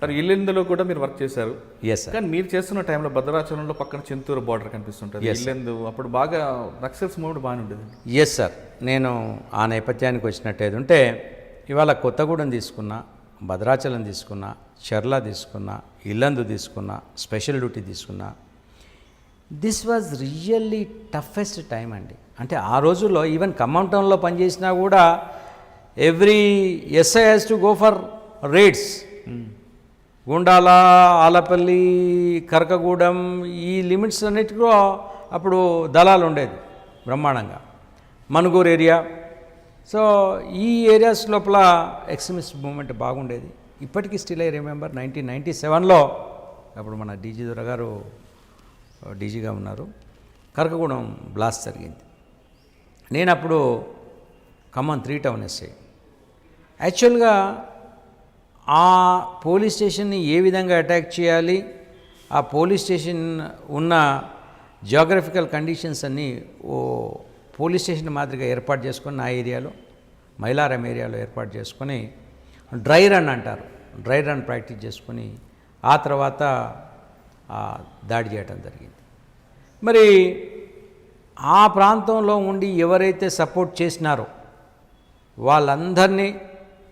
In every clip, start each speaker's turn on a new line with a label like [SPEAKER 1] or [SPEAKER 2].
[SPEAKER 1] Sir ఇల్లెందులో కూడా మీరు work చేశారు.
[SPEAKER 2] ఎస్
[SPEAKER 1] కానీ మీరు చేస్తున్న టైంలో భద్రాచలంలో పక్కన చింతూరు బార్డర్ కనిపిస్తుంటుంది. ఇల్లెందు అప్పుడు బాగా నక్సల్స్ మూవ్మెంట్ బాగానే ఉండేది.
[SPEAKER 2] ఎస్ సార్ నేను ఆ నేపథ్యానికి వచ్చినట్టయితే ఉంటే ఇవాళ కొత్తగూడెం తీసుకున్నా భద్రాచలం తీసుకున్నా చర్ల తీసుకున్నా ఇల్లందు తీసుకున్నా స్పెషల్ డ్యూటీ తీసుకున్నా. This was really toughest time అండి. అంటే ఆ రోజుల్లో ఈవెన్ ఖమ్మం టౌన్లో పనిచేసినా కూడా every SI has to go for raids Gundala Alapalli Karakagudem ఈ లిమిట్స్ అన్నిటికో అప్పుడు దళాలు ఉండేది బ్రహ్మాండంగా. మనుగూరు ఏరియా. సో ఈ ఏరియాస్ లోపల ఎక్స్ట్రీమిస్ట్ మూమెంట్ బాగుండేది. ఇప్పటికీ still I remember nineteen ninety సెవెన్లో అప్పుడు మన డీజీ దొర గారు డీజీగా ఉన్నారు. కరకగూడెం బ్లాస్ట్ జరిగింది. నేను అప్పుడు ఖమ్మం త్రీ టౌన్ ఎస్ఐ యాక్చువల్గా ఆ పోలీస్ స్టేషన్ని ఏ విధంగా అటాక్ చేయాలి ఆ పోలీస్ స్టేషన్ ఉన్న జియోగ్రఫికల్ కండిషన్స్ అన్నీ ఓ పోలీస్ స్టేషన్ మాదిరిగా ఏర్పాటు చేసుకొని నా ఏరియాలో మైలారం ఏరియాలో ఏర్పాటు చేసుకొని డ్రై రన్ అంటారు. డ్రై రన్ ప్రాక్టీస్ చేసుకొని ఆ తర్వాత దాడి చేయటం జరిగింది. మరి ఆ ప్రాంతంలో ఉండి ఎవరైతే సపోర్ట్ చేసినారో వాళ్ళందరినీ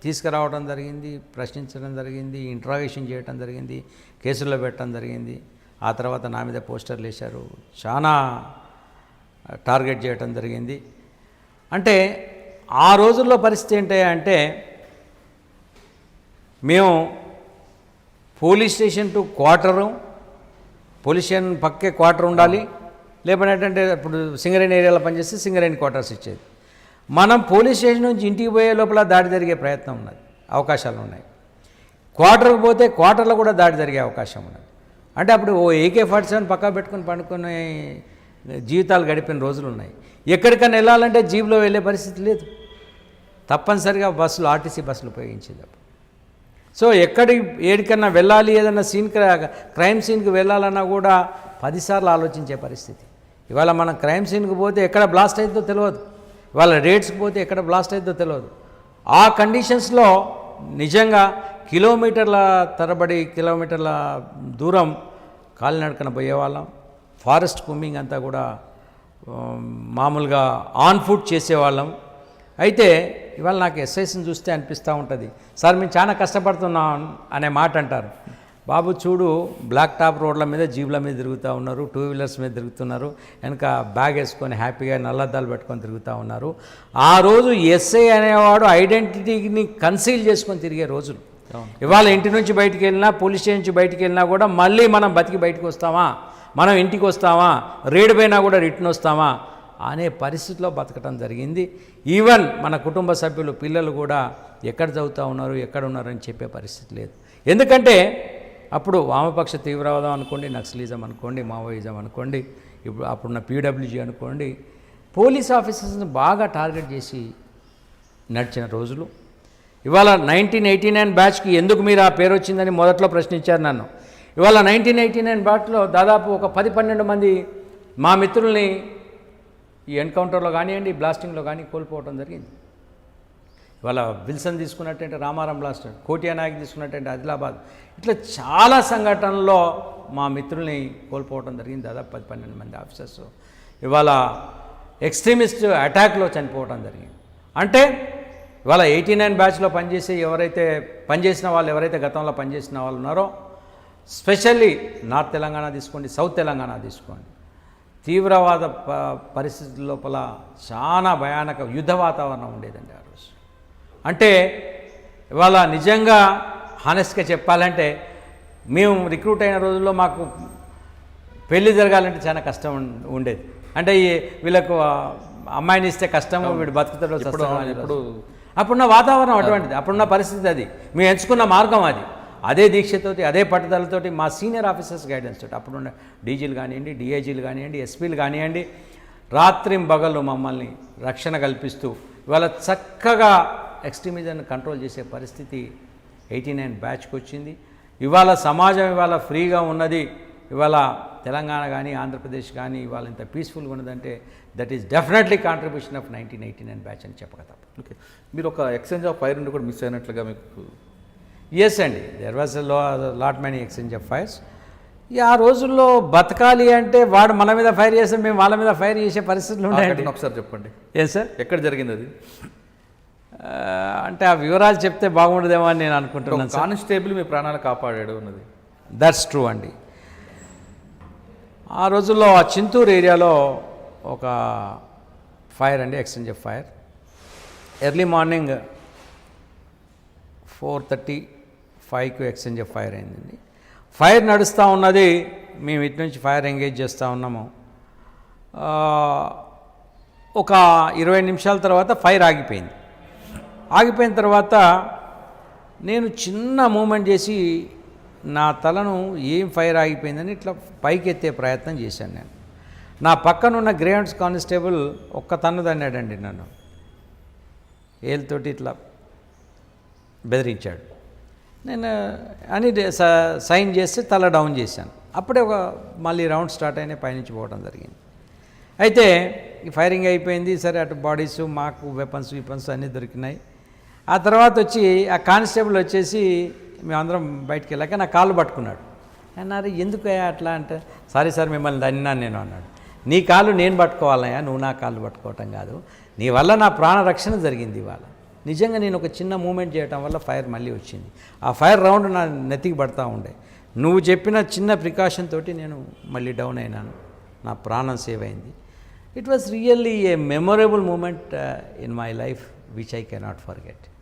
[SPEAKER 2] తీసుకురావడం జరిగింది ప్రశ్నించడం జరిగింది ఇంట్రాగేషన్ చేయడం జరిగింది కేసుల్లో పెట్టడం జరిగింది. ఆ తర్వాత నా మీద పోస్టర్లు వేశారు. చాలా టార్గెట్ చేయడం జరిగింది. అంటే ఆ రోజుల్లో పరిస్థితి ఏంటి అంటే మేము police station to quarter police station పక్కే quarter ఉండాలి లేకపోతే ఏంటంటే ఇప్పుడు సింగరేణి ఏరియాలో పనిచేస్తే సింగరేణి క్వార్టర్స్ ఇచ్చేది. మనం పోలీస్ స్టేషన్ నుంచి ఇంటికి పోయే లోపల దాడి జరిగే ప్రయత్నం ఉన్నది అవకాశాలు ఉన్నాయి. క్వార్టర్కి పోతే క్వార్టర్లో కూడా దాడి జరిగే అవకాశం ఉన్నది. అంటే అప్పుడు ఓ ఏకే ఫార్టీ సెవెన్ పక్కా పెట్టుకుని పండుకునే జీవితాలు గడిపిన రోజులు ఉన్నాయి. ఎక్కడికైనా వెళ్ళాలంటే జీప్లో వెళ్ళే పరిస్థితి లేదు. తప్పనిసరిగా బస్సులు ఆర్టీసీ బస్సులు ఉపయోగించేది సో ఎక్కడి ఏడికన్నా వెళ్ళాలి ఏదన్నా సీన్ క్రైమ్ సీన్కి వెళ్ళాలన్నా కూడా పదిసార్లు ఆలోచించే పరిస్థితి. ఇవాళ మనం క్రైమ్ సీన్కి పోతే ఎక్కడ బ్లాస్ట్ అవుతుందో తెలియదు ఇవాళ రేట్స్కి పోతే ఎక్కడ బ్లాస్ట్ అవుతుందో తెలియదు ఆ కండిషన్స్లో నిజంగా కిలోమీటర్ల తరబడి కిలోమీటర్ల దూరం కాలినడకన పోయేవాళ్ళం. ఫారెస్ట్ కుమ్మింగ్ అంతా కూడా మామూలుగా ఆన్ ఫుట్ చేసేవాళ్ళం. అయితే ఇవాళ నాకు ఎస్ఐస్ని చూస్తే అనిపిస్తూ ఉంటుంది. సార్ మేము చాలా కష్టపడుతున్నాం అనే మాట అంటారు బాబు చూడు బ్లాక్ టాప్ రోడ్ల మీద జీబుల మీద తిరుగుతూ ఉన్నారు టూ వీలర్స్ మీద తిరుగుతున్నారు వెనక బ్యాగ్ వేసుకొని హ్యాపీగా నల్లద్దాలు పెట్టుకొని తిరుగుతూ ఉన్నారు. ఆ రోజు ఎస్ఐ అనేవాడు ఐడెంటిటీని కన్సీల్ చేసుకొని తిరిగే రోజులు. ఇవాళ ఇంటి నుంచి బయటికి వెళ్ళినా పోలీస్ స్టేషన్ నుంచి బయటికి వెళ్ళినా కూడా మళ్ళీ మనం బతికి బయటకు వస్తామా? మనం ఇంటికి వస్తామా? రేడు పోయినా కూడా రిటర్న్ వస్తామా? అనే పరిస్థితిలో బతకటం జరిగింది. ఈవెన్ మన కుటుంబ సభ్యులు పిల్లలు కూడా ఎక్కడ చదువుతూ ఉన్నారు ఎక్కడ ఉన్నారు అని చెప్పే పరిస్థితి లేదు. ఎందుకంటే అప్పుడు వామపక్ష తీవ్రవాదం అనుకోండి నక్సలిజం అనుకోండి మావోయిజం అనుకోండి ఇప్పుడు అప్పుడున్న పీడబ్ల్యూజీ అనుకోండి పోలీస్ ఆఫీసర్స్ని బాగా టార్గెట్ చేసి నడిచిన రోజులు. ఇవాళ నైన్టీన్ ఎయిటీ నైన్ బ్యాచ్కి ఎందుకు మీరు ఆ పేరు వచ్చిందని మొదట్లో ప్రశ్నించారు నన్ను. ఇవాళ నైన్టీన్ ఎయిటీ నైన్ బ్యాచ్లో దాదాపు ఒక పది పన్నెండు మంది మా మిత్రుల్ని ఈ ఎన్కౌంటర్లో కానివ్వండి బ్లాస్టింగ్లో కానీ కోల్పోవడం జరిగింది. ఇవాళ విల్సన్ తీసుకున్నట్టంటే రామారం బ్లాస్ట్ కోటియా నాయక్ తీసుకున్నట్టంటే ఆదిలాబాద్. ఇట్లా చాలా సంఘటనల్లో మా మిత్రుల్ని కోల్పోవడం జరిగింది దాదాపు పది పన్నెండు మంది ఆఫీసర్స్. ఇవాళ ఎక్స్ట్రీమిస్ట్ అటాక్లో చనిపోవడం జరిగింది. అంటే ఇవాళ ఎయిటీ నైన్ బ్యాచ్లో పనిచేసి ఎవరైతే పనిచేసిన వాళ్ళు ఎవరైతే గతంలో పనిచేసిన వాళ్ళు ఉన్నారో స్పెషల్లీ నార్త్ తెలంగాణ తీసుకోండి సౌత్ తెలంగాణ తీసుకోండి. తీవ్రవాద ప పరిస్థితుల లోపల చాలా భయానక యుద్ధ వాతావరణం ఉండేదండి అంటే ఇవాళ నిజంగా హానెస్ట్గా చెప్పాలంటే మేము రిక్రూట్ అయిన రోజుల్లో మాకు పెళ్ళి జరగాలంటే చాలా కష్టం ఉండేది. అంటే ఈ వీళ్ళకు అమ్మాయిని ఇస్తే కష్టం వీడు బతుకుతాడో
[SPEAKER 1] ఇప్పుడు
[SPEAKER 2] అప్పుడున్న వాతావరణం అటువంటిది అప్పుడున్న పరిస్థితి అది. మేము ఎంచుకున్న మార్గం అది. అదే దీక్షతోటి అదే పట్టుదలతోటి మా సీనియర్ ఆఫీసర్స్ గైడెన్స్ తోటి అప్పుడున్న డీజీలు కానివ్వండి డిఐజీలు కానివ్వండి ఎస్పీలు కానివ్వండి రాత్రి బగళ్ళు మమ్మల్ని రక్షణ కల్పిస్తూ ఇవాళ చక్కగా ఎక్స్ట్రీమిజం కంట్రోల్ చేసే పరిస్థితి ఎయిటీ నైన్ బ్యాచ్కి వచ్చింది. ఇవాళ సమాజం ఇవాళ ఫ్రీగా ఉన్నది. ఇవాళ తెలంగాణ కానీ ఆంధ్రప్రదేశ్ కానీ ఇవాళ ఇంత పీస్ఫుల్గా ఉన్నదంటే that is definitely contribution of nineteen eighty nine batch అని చెప్పక తప్ప
[SPEAKER 1] ఓకే. మీరు ఒక ఎక్స్చేంజ్ ఆఫ్ ఫైర్ నుండి కూడా మిస్ అయినట్లుగా మీకు
[SPEAKER 2] ఎస్ అండి. There was lot many exchange of fires ఆ రోజుల్లో బతకాలి అంటే వాడు మన మీద ఫైర్ చేస్తే మేము వాళ్ళ మీద ఫైర్ చేసే పరిస్థితులు
[SPEAKER 1] ఘటన ఒకసారి చెప్పండి.
[SPEAKER 2] ఏ సార్
[SPEAKER 1] ఎక్కడ జరిగింది అది?
[SPEAKER 2] అంటే ఆ వివరాలు చెప్తే బాగుండదేమో అని నేను అనుకుంటున్నాను
[SPEAKER 1] కానిస్టేబుల్ మీ ప్రాణాలు కాపాడాడు అన్నది.
[SPEAKER 2] దట్స్ ట్రూ అండి. ఆ రోజుల్లో ఆ చింతూరు ఏరియాలో ఒక ఫైర్ అండి exchange of fire. Early morning four thirty ఫైవ్కి ఎక్స్చేంజ్ ఆఫ్ ఫైర్ అయిందండి. ఫైర్ నడుస్తూ ఉన్నది మేము ఇటు నుంచి ఫైర్ ఎంగేజ్ చేస్తూ ఉన్నాము. ఒక ఇరవై నిమిషాల తర్వాత ఫైర్ ఆగిపోయింది. ఆగిపోయిన తర్వాత నేను చిన్న మూమెంట్ చేసి నా తలను ఏం ఫైర్ ఆగిపోయిందని ఇట్లా పైకి ఎత్తే ప్రయత్నం చేశాను నేను. నా పక్కనున్న గ్రేవెంట్స్ కానిస్టేబుల్ ఒక్క తన్నుదన్నాడండి నన్ను. ఏళ్ళతోటి ఇట్లా బెదిరించాడు. నేను అని స- సైన్ చేస్తే తల డౌన్ చేశాను. అప్పుడే ఒక మళ్ళీ రౌండ్ స్టార్ట్ అయినా పైనుంచి పోవడం జరిగింది. అయితే ఈ ఫైరింగ్ అయిపోయింది సరే అటు బాడీస్ మాకు వెపన్స్ వీపన్స్ అన్నీ దొరికినాయి. ఆ తర్వాత వచ్చి ఆ కానిస్టేబుల్ వచ్చేసి మేమందరం బయటికి వెళ్ళాక నా కాళ్ళు పట్టుకున్నాడు. అన్నారు ఎందుకు అట్లా అంటే సారీ సార్ మిమ్మల్ని దన్నాను నేను అన్నాడు. నీ కాళ్ళు నేను పట్టుకోవాలయ్యా నువ్వు నా కాళ్ళు పట్టుకోవటం కాదు. నీ వల్ల నా ప్రాణ రక్షణ జరిగింది ఇవాళ. నిజంగా నేను ఒక చిన్న మూమెంట్ చేయటం వల్ల ఫైర్ మళ్ళీ వచ్చింది. ఆ ఫైర్ రౌండ్ నా నెత్తికి పడతా ఉండే. నువ్వు చెప్పిన చిన్న ప్రికాషన్ తోటి నేను మళ్ళీ డౌన్ అయినాను. నా ప్రాణం సేవ్ అయింది. It was really a memorable moment in my life which I cannot forget.